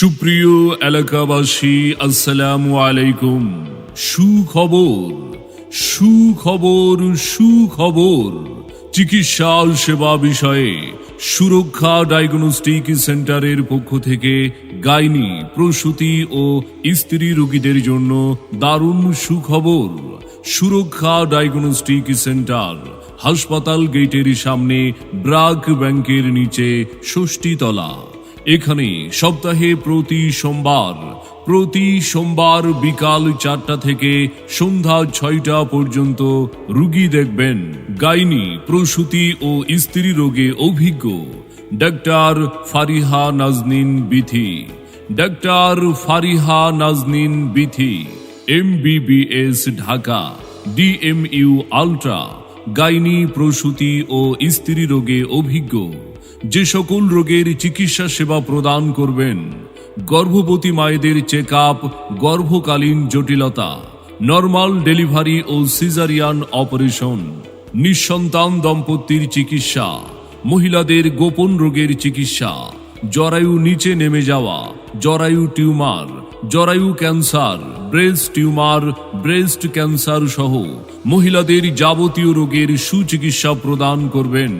সুপ্রিয় এলাকাবাসী, আসসালামু আলাইকুম। সুখবর সুখবর সুখবর। চিকিৎসা সেবা বিষয়ে সুরক্ষা ডায়াগনস্টিক সেন্টারের পক্ষ থেকে গাইনি, প্রসূতি ও স্ত্রী রোগীদের জন্য দারুণ সুখবর। সুরক্ষা ডায়াগনস্টিক সেন্টার, হাসপাতাল গেটের সামনে ব্রাক ব্যাংকের নিচে ষষ্ঠীতলা। এখানে সপ্তাহে প্রতি সোমবার প্রতি সোমবার বিকাল চারটা থেকে সন্ধ্যা ছয়টা পর্যন্ত রুগী দেখবেন। গাইনি, প্রসূতি ও স্ত্রী রোগে অভিজ্ঞ। Doctor Fariha Nazneen Bithi. Doctor Fariha Nazneen Bithi. MBBS Dhaka. DMU ultra. Gynae, প্রসূতি ও স্ত্রী রোগে অভিজ্ঞ। যে সকল রোগের চিকিৎসা সেবা প্রদান করবেন, গর্ভবতী মায়েদের চেক আপ গর্ভকালীন জটিলতা, নর্মাল ডেলিভারি ও সিজারিয়ান অপারেশন, নিঃসন্তান দম্পতির চিকিৎসা, মহিলাদের গোপন রোগের চিকিৎসা, জরায়ু নিচে নেমে যাওয়া জরায়ু টিউমার, জরায়ু cancer, breast tumour, breast cancer সহ মহিলাদের যাবতীয় রোগের সুচিকিৎসা প্রদান করবেন।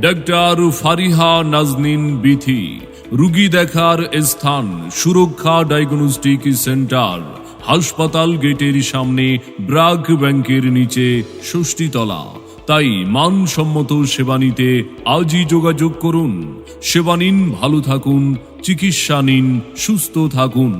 ডাক্তার ফারিহা নাজনিন বিথি, রুগী দেখার স্থান, সুরক্ষা ডায়াগনস্টিক সেন্টার, হাসপাতাল গেটের সামনে ব্রাক ব্যাংকের নিচে ষষ্ঠীতলা। তাই মানসম্মত সেবা নিতে আজই যোগাযোগ করুন। সেবা নিন, ভালো থাকুন, চিকিৎসা নিন, সুস্থ থাকুন।